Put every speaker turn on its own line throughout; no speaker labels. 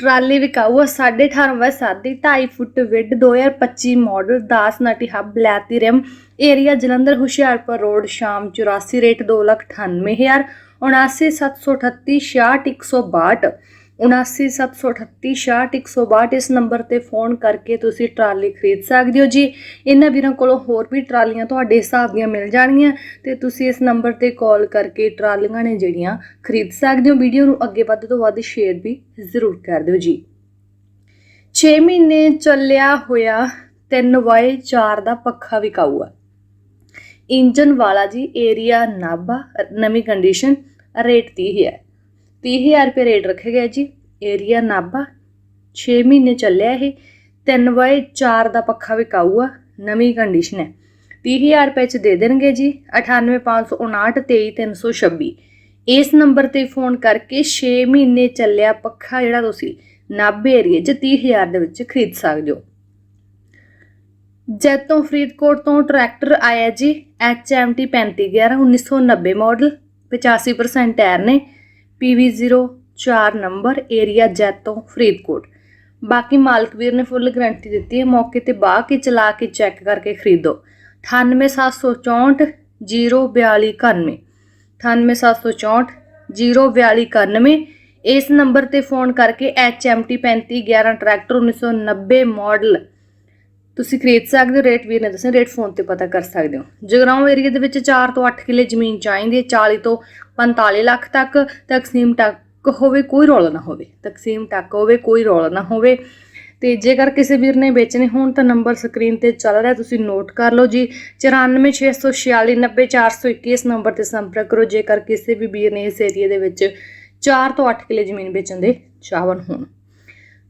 Trolley ਵਿਕਾਊ ਆ 18.5 ਵਜੇ ਸਾਦੀ 2.5 ਫੁੱਟ ਵਿੱਡ 2025 ਮਾਡਲ ਦਾਸ ਨਟੀ hub, ਬਲੈਤੀ rim, area Jalandhar Hoshiarpur road, ਸ਼ਾਮ 84 ਰੇਟ 298000 79738 66162 797738 ਇਸ ਨੰਬਰ ਤੇ ਫੋਨ ਕਰਕੇ ਤੁਸੀਂ ਟਰਾਲੀ ਖਰੀਦ ਸਕਦੇ ਹੋ ਜੀ। ਇਹਨਾਂ ਵੀਰਾਂ ਕੋਲੋਂ ਹੋਰ ਵੀ ਟਰਾਲੀਆਂ ਤੁਹਾਡੇ ਹਿਸਾਬ ਦੀਆਂ ਮਿਲ ਜਾਣਗੀਆਂ ਤੇ ਤੁਸੀਂ ਇਸ ਨੰਬਰ ਤੇ ਕਾਲ ਕਰਕੇ ਟਰਾਲੀਆਂ ਨੇ ਜਿਹੜੀਆਂ ਖਰੀਦ ਸਕਦੇ ਹੋ। ਵੀਡੀਓ ਨੂੰ ਅੱਗੇ ਵੱਧ ਤੋਂ ਵੱਧ ਸ਼ੇਅਰ ਵੀ ਜ਼ਰੂਰ ਕਰ ਦਿਓ ਜੀ। 6 ਮਹੀਨੇ ਚੱਲਿਆ ਹੋਇਆ 3x4 ਦਾ ਪੱਖਾ ਵਿਕਾਊ ਆ ਇੰਜਨ ਵਾਲਾ ਜੀ ਏਰੀਆ ਨਾਭਾ, ਨਵੀਂ ਕੰਡੀਸ਼ਨ ਰੇਟ 30 ਹੈ 30000 ਰੁਪਏ ਰੇਟ ਰੱਖਿਆ ਗਿਆ ਜੀ ਏਰੀਆ ਨਾਭਾ 6 ਮਹੀਨੇ ਚੱਲਿਆ ਇਹ 3x4 ਦਾ ਪੱਖਾ ਵਿਕਾਊ ਆ ਨਵੀਂ ਕੰਡੀਸ਼ਨ ਹੈ। 30000 ਰੁਪਏ ਚ ਦੇ ਦੇਣਗੇ ਜੀ 9855923326 ਇਸ ਨੰਬਰ ਤੇ ਫੋਨ ਕਰਕੇ 6 ਮਹੀਨੇ ਚੱਲਿਆ ਪੱਖਾ ਜਿਹੜਾ ਤੁਸੀਂ ਨਾਭੇ ਏਰੀਏ 'ਚ 30000 ਦੇ ਵਿੱਚ ਖਰੀਦ ਸਕਦੇ ਹੋ। ਜੈਤੋਂ ਫਰੀਦਕੋਟ ਤੋਂ ਟਰੈਕਟਰ ਆਇਆ ਜੀ HMT 3511 1990 ਮਾਡਲ 85% ਟਾਇਰ ਨੇ। PV04 ਨੰਬਰ ਏਰੀਆ ਜੈਤੋਂ ਫਰੀਦਕੋਟ। ਬਾਕੀ ਮਾਲਕ ਵੀਰ ਨੇ ਫੁੱਲ ਗਾਰੰਟੀ ਦਿੱਤੀ ਹੈ, ਮੌਕੇ ਤੇ ਬਾਹ ਕੇ ਚਲਾ ਕੇ ਚੈੱਕ ਕਰਕੇ ਖਰੀਦੋ। 98764 04291 98764 04291 ਇਸ ਨੰਬਰ ਤੇ ਫੋਨ ਕਰਕੇ HMT 3511 ਟਰੈਕਟਰ 1990 ਮਾਡਲ ਤੁਸੀਂ ਖਰੀਦ ਸਕਦੇ ਹੋ ਰੇਟ ਵੀਰ ਨੇ ਦੱਸਿਆ ਰੇਟ ਫੋਨ ਤੇ ਪਤਾ ਕਰ ਸਕਦੇ ਹੋ। ਜਗਰਾਉਂ ਏਰੀਆ ਦੇ ਵਿੱਚ 4 ਤੋਂ 8 ਕਿੱਲੇ ਜ਼ਮੀਨ ਚਾਹੀਦੀ ਹੈ 40 ਤੋਂ 45 ਲੱਖ ਤੱਕ ਤਕਸੀਮ ਟੱਕ ਹੋਵੇ, ਕੋਈ ਰੌਲਾ ਨਾ ਹੋਵੇ। ਤਕਸੀਮ ਟੱਕ ਹੋਵੇ, ਕੋਈ ਰੌਲਾ ਨਾ ਹੋਵੇ। ਤੇ ਜੇਕਰ ਕਿਸੇ ਵੀਰ ਨੇ ਵੇਚਣੇ ਹੋਣ ਤਾਂ ਨੰਬਰ ਸਕਰੀਨ ਤੇ ਚੱਲ ਰਿਹਾ, ਤੁਸੀਂ ਨੋਟ ਕਰ ਲਓ ਜੀ। 9464490421 ਇਸ ਨੰਬਰ ਤੇ ਸੰਪਰਕ ਕਰੋ। ਜੇਕਰ ਕਿਸੇ ਵੀ ਵੀਰ ਨੇ ਇਸ ਏਰੀਆ ਦੇ ਵਿੱਚ 4 ਤੋਂ 8 ਕਿੱਲੇ ਜ਼ਮੀਨ ਵੇਚਣ ਦੇ ਚਾਹਵਨ ਹੋਣ।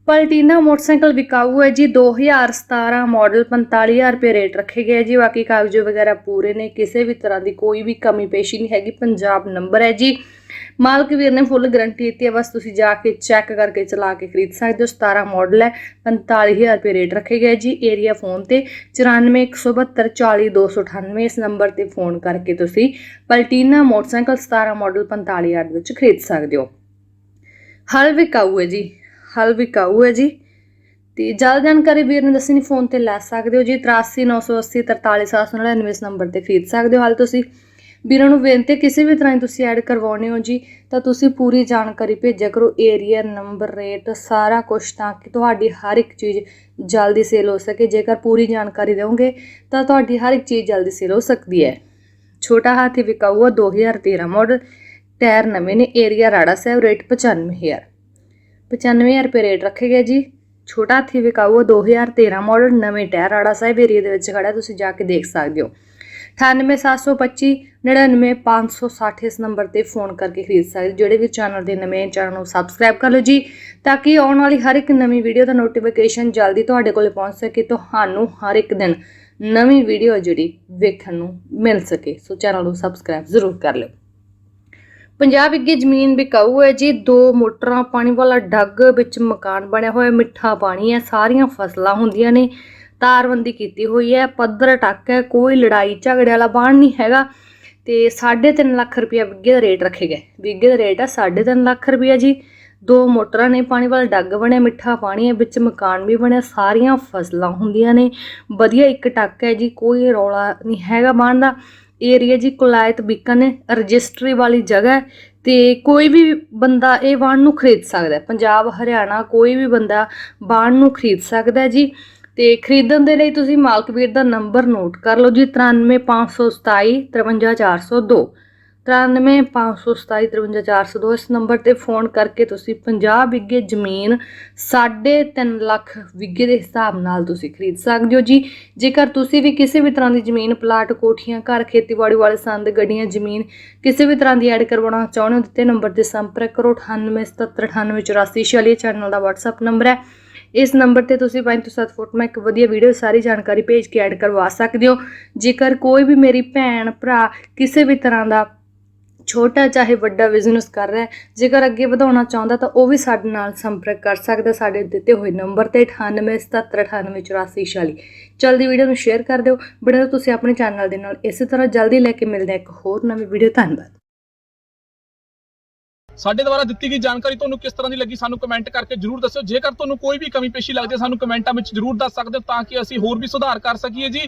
ਪਲਟੀਨਾ ਮੋਟਰਸਾਈਕਲ ਵਿਕਾਊ ਹੈ ਜੀ 2017 ਮਾਡਲ 45000 ਰੁਪਏ ਰੇਟ ਰੱਖੇ ਗਏ ਜੀ। ਬਾਕੀ ਕਾਗਜ਼ ਵਗੈਰਾ ਪੂਰੇ ਨੇ, ਕਿਸੇ ਵੀ ਤਰ੍ਹਾਂ ਦੀ ਕੋਈ ਵੀ ਕਮੀ ਪੇਸ਼ੀ ਨਹੀਂ ਹੈਗੀ, ਪੰਜਾਬ ਨੰਬਰ ਹੈ ਜੀ। ਮਾਲਕ ਵੀਰ ਨੇ ਫੁੱਲ ਗਾਰੰਟੀ ਦਿੱਤੀ ਹੈ, ਬਸ ਤੁਸੀਂ ਜਾ ਕੇ ਚੈੱਕ ਕਰਕੇ ਚਲਾ ਕੇ ਖਰੀਦ ਸਕਦੇ ਹੋ। 17 ਮਾਡਲ ਹੈ 45000 ਰੁਪਏ ਰੇਟ ਰੱਖੇ ਗਏ ਜੀ ਏਰੀਆ ਫੋਨ ਤੇ। 9417240298 ਇਸ ਨੰਬਰ ਤੇ ਫੋਨ ਕਰਕੇ ਤੁਸੀਂ ਪਲਟੀਨਾ ਮੋਟਰਸਾਈਕਲ 17 ਮਾਡਲ 45000 ਦੇ ਵਿੱਚ ਖਰੀਦ ਸਕਦੇ ਹੋ। ਹਲ ਵਿਕਾਊ ਹੈ ਜੀ। ਹਲ ਵਿਕਾਊ ਹੈ ਜੀ। ਤੇ ਜ਼ਿਆਦਾ ਜਾਣਕਾਰੀ ਵੀਰ ਨੇ ਦੱਸਣੀ ਫੋਨ ਤੇ ਲੈ ਸਕਦੇ ਹੋ ਜੀ। 839880 43799 ਇਸ ਨੰਬਰ ਤੇ ਖਰੀਦ ਸਕਦੇ ਹੋ ਹਾਲ ਤੁਸੀਂ। ਵੀਰਾਂ ਨੂੰ ਬੇਨਤੀ ਕਿਸੇ ਵੀ ਤਰ੍ਹਾਂ ਦੀ ਤੁਸੀਂ ਐਡ ਕਰਵਾਉਣੇ ਹੋ ਜੀ, ਤਾਂ ਤੁਸੀਂ ਪੂਰੀ ਜਾਣਕਾਰੀ ਭੇਜਿਆ ਕਰੋ। ਏਰੀਆ, ਨੰਬਰ, ਰੇਟ, ਸਾਰਾ ਕੁਝ ਤਾਂ ਕਿ ਤੁਹਾਡੀ ਹਰ ਇੱਕ ਚੀਜ਼ ਜਲਦੀ ਸੇਲ ਹੋ ਸਕੇ। ਜੇਕਰ ਪੂਰੀ ਜਾਣਕਾਰੀ ਦਿਓਗੇ, ਤਾਂ ਤੁਹਾਡੀ ਹਰ ਇੱਕ ਚੀਜ਼ ਜਲਦੀ ਸੇਲ ਹੋ ਸਕਦੀ ਹੈ। ਛੋਟਾ ਹਾਥੀ ਵਿਕਾਊ ਆ 2013 ਮਾਡਲ। ਟਾਇਰ ਨਵੇਂ ਨੇ, ਏਰੀਆ ਰਾੜਾ ਸਾਹਿਬ, ਰੇਟ 95000 95000 ਰੁਪਏ ਰੇਟ ਰੱਖੇ ਗਏ ਜੀ। ਛੋਟਾ ਹਾਥੀ ਵਿਕਾਊ ਆ 2013 ਮਾਡਲ ਨਵੇਂ ਟਾਇਰ ਆੜਾ ਸਾਹਿਬ ਏਰੀਆ ਦੇ ਵਿੱਚ ਖੜਾ ਤੁਸੀਂ ਜਾ ਕੇ ਦੇਖ ਸਕਦੇ ਹੋ। 98725 99560 ਇਸ ਨੰਬਰ ਤੇ ਫੋਨ ਕਰਕੇ ਖਰੀਦ ਸਕਦੇ ਜਿਹੜੇ ਵੀ ਚੈਨਲ ਦੇ ਨਵੇਂ ਚੈਨਲ ਨੂੰ ਸਬਸਕ੍ਰਾਈਬ ਕਰ ਲਓ ਜੀ, ਤਾਂ ਕਿ ਆਉਣ ਵਾਲੀ ਹਰ ਇੱਕ ਨਵੀਂ ਵੀਡੀਓ ਦਾ ਨੋਟੀਫਿਕੇਸ਼ਨ ਜਲਦੀ ਤੁਹਾਡੇ ਕੋਲ ਪਹੁੰਚ ਸਕੇ, ਤੁਹਾਨੂੰ ਹਰ ਇੱਕ ਦਿਨ ਨਵੀਂ ਵੀਡੀਓ ਜਿਹੜੀ ਵੇਖਣ ਨੂੰ ਮਿਲ ਸਕੇ। ਸੋ ਚੈਨਲ ਨੂੰ ਸਬਸਕ੍ਰਾਈਬ ਜ਼ਰੂਰ ਕਰ ਲਿਓ। ਪੰਜਾਬ ਵਿੱਗੇ ਜ਼ਮੀਨ ਬਿਕਾਊ ਹੈ ਜੀ, ਦੋ ਮੋਟਰਾਂ, ਪਾਣੀ ਵਾਲਾ ਡੱਗ ਵਿੱਚ ਮਕਾਨ ਬਣਿਆ ਹੋਇਆ, ਮਿੱਠਾ ਪਾਣੀ ਹੈ, ਸਾਰੀਆਂ ਫਸਲਾਂ ਹੁੰਦੀਆਂ ਨੇ, ਤਾਰਬੰਦੀ ਕੀਤੀ ਹੋਈ ਹੈ, ਪੱਧਰ ਟੱਕ ਹੈ, ਕੋਈ ਲੜਾਈ ਝਗੜੇ ਵਾਲਾ ਬਾਣ ਨਹੀਂ ਹੈਗਾ, ਤੇ 3.5 ਲੱਖ ਰੁਪਇਆ ਵਿੱਗੇ ਦਾ ਰੇਟ ਰੱਖੇ ਗਏ, ਵਿੱਗੇ ਦਾ ਰੇਟ ਹੈ 3.5 ਲੱਖ ਰੁਪਇਆ ਜੀ, ਦੋ ਮੋਟਰਾਂ ਨੇ, ਪਾਣੀ ਵਾਲਾ ਡੱਗ ਬਣਿਆ, ਮਿੱਠਾ ਪਾਣੀ ਹੈ, ਵਿੱਚ ਮਕਾਨ ਵੀ ਬਣਿਆ, ਸਾਰੀਆਂ ਫਸਲਾਂ ਹੁੰਦੀਆਂ ਨੇ, ਵਧੀਆ ਇੱਕ ਟੱਕ ਹੈ ਜੀ, ਕੋਈ ਰੌਲਾ ਨਹੀਂ ਹੈਗਾ ਬਾਣ ਦਾ ਏਰੀਆ ਜੀ ਕੁਲਾਇਤ ਬੀਕਨ ਰਜਿਸਟਰੀ ਵਾਲੀ ਜਗ੍ਹਾ ਹੈ ਤੇ ਕੋਈ ਵੀ ਬੰਦਾ ਇਹ ਵਾਹਣ ਨੂੰ ਖਰੀਦ ਸਕਦਾ ਪੰਜਾਬ, ਹਰਿਆਣਾ ਕੋਈ ਵੀ ਬੰਦਾ ਵਾਹਣ ਨੂੰ ਖਰੀਦ ਸਕਦਾ ਜੀ। ਤੇ ਖਰੀਦਣ ਦੇ ਲਈ ਤੁਸੀਂ ਮਾਲਕ ਵੀਰ ਦਾ ਨੰਬਰ ਨੋਟ ਕਰ ਲਓ ਜੀ 93527 53402 9357752402 ਇਸ ਨੰਬਰ ਤੇ ਫੋਨ ਕਰਕੇ ਤੁਸੀਂ 50 ਵਿਗੇ ਜ਼ਮੀਨ 3.5 ਲੱਖ ਵਿਗੇ ਦੇ ਹਿਸਾਬ ਨਾਲ ਤੁਸੀਂ ਖਰੀਦ ਸਕਦੇ ਹੋ ਜੀ। ਜੇਕਰ ਤੁਸੀਂ ਵੀ ਕਿਸੇ ਵੀ ਤਰ੍ਹਾਂ ਦੀ ਜ਼ਮੀਨ, ਪਲਾਟ, ਕੋਠੀਆਂ, ਘਰ, ਖੇਤੀਬਾੜੀ ਵਾਲੇ ਸੰਦ, ਗੱਡੀਆਂ, ਜ਼ਮੀਨ ਕਿਸੇ ਵੀ ਤਰ੍ਹਾਂ ਦੀ ਐਡ ਕਰਵਾਉਣਾ ਚਾਹੁੰਦੇ ਹੋ, ਦਿੱਤੇ ਨੰਬਰ ਤੇ ਸੰਪਰਕ ਕਰੋ। 9877988446 ਚੈਨਲ ਦਾ WhatsApp ਨੰਬਰ ਹੈ। ਇਸ ਨੰਬਰ ਤੇ ਤੁਸੀਂ 5 ਤੋਂ 7 ਫੋਟੋਆਂ ਇੱਕ ਵਧੀਆ ਵੀਡੀਓ, ਸਾਰੀ ਜਾਣਕਾਰੀ ਭੇਜ ਕੇ ਐਡ ਕਰਵਾ ਸਕਦੇ ਹੋ। ਜੇਕਰ ਕੋਈ ਵੀ ਮੇਰੀ ਭੈਣ, ਭਰਾ ਕਿਸੇ ਵੀ ਤਰ੍ਹਾਂ ਦਾ ਛੋਟਾ ਚਾਹੇ ਵੱਡਾ ਬਿਜ਼ਨਸ ਕਰ ਰਿਹਾ ਹੈ, ਜੇਕਰ ਅੱਗੇ ਵਧਾਉਣਾ ਚਾਹੁੰਦਾ ਤਾਂ ਉਹ ਵੀ ਸਾਡੇ ਨਾਲ ਸੰਪਰਕ ਕਰ ਸਕਦਾ ਸਾਡੇ ਦਿੱਤੇ ਹੋਏ ਨੰਬਰ ਤੇ 9877988446 ਜਲਦੀ ਵੀਡੀਓ ਨੂੰ ਸ਼ੇਅਰ ਕਰ ਦਿਓ। ਬਣੇ ਤੁਸੀਂ ਆਪਣੇ ਚੈਨਲ ਦੇ ਨਾਲ ਇਸੇ ਤਰ੍ਹਾਂ ਜਲਦੀ ਲੈ ਕੇ ਮਿਲਦੇ ਇੱਕ ਹੋਰ ਨਵੀਂ ਵੀਡੀਓ ਧੰਨਵਾਦ।
ਸਾਡੇ ਦੁਆਰਾ ਦਿੱਤੀ ਗਈ ਜਾਣਕਾਰੀ ਤੁਹਾਨੂੰ ਕਿਸ ਤਰ੍ਹਾਂ ਦੀ ਲੱਗੀ ਸਾਨੂੰ ਕਮੈਂਟ ਕਰਕੇ ਜਰੂਰ ਦੱਸਿਓ। ਜੇਕਰ ਤੁਹਾਨੂੰ ਕੋਈ ਵੀ ਕਮੀ ਪੇਸ਼ੀ ਲੱਗਦੀ ਹੈ, ਸਾਨੂੰ ਕਮੈਂਟਾਂ ਵਿੱਚ ਜਰੂਰ ਦੱਸ ਸਕਦੇ ਹੋ ਤਾਂ ਕਿ ਅਸੀਂ ਹੋਰ ਵੀ ਸੁਧਾਰ ਕਰ ਸਕੀਏ ਜੀ।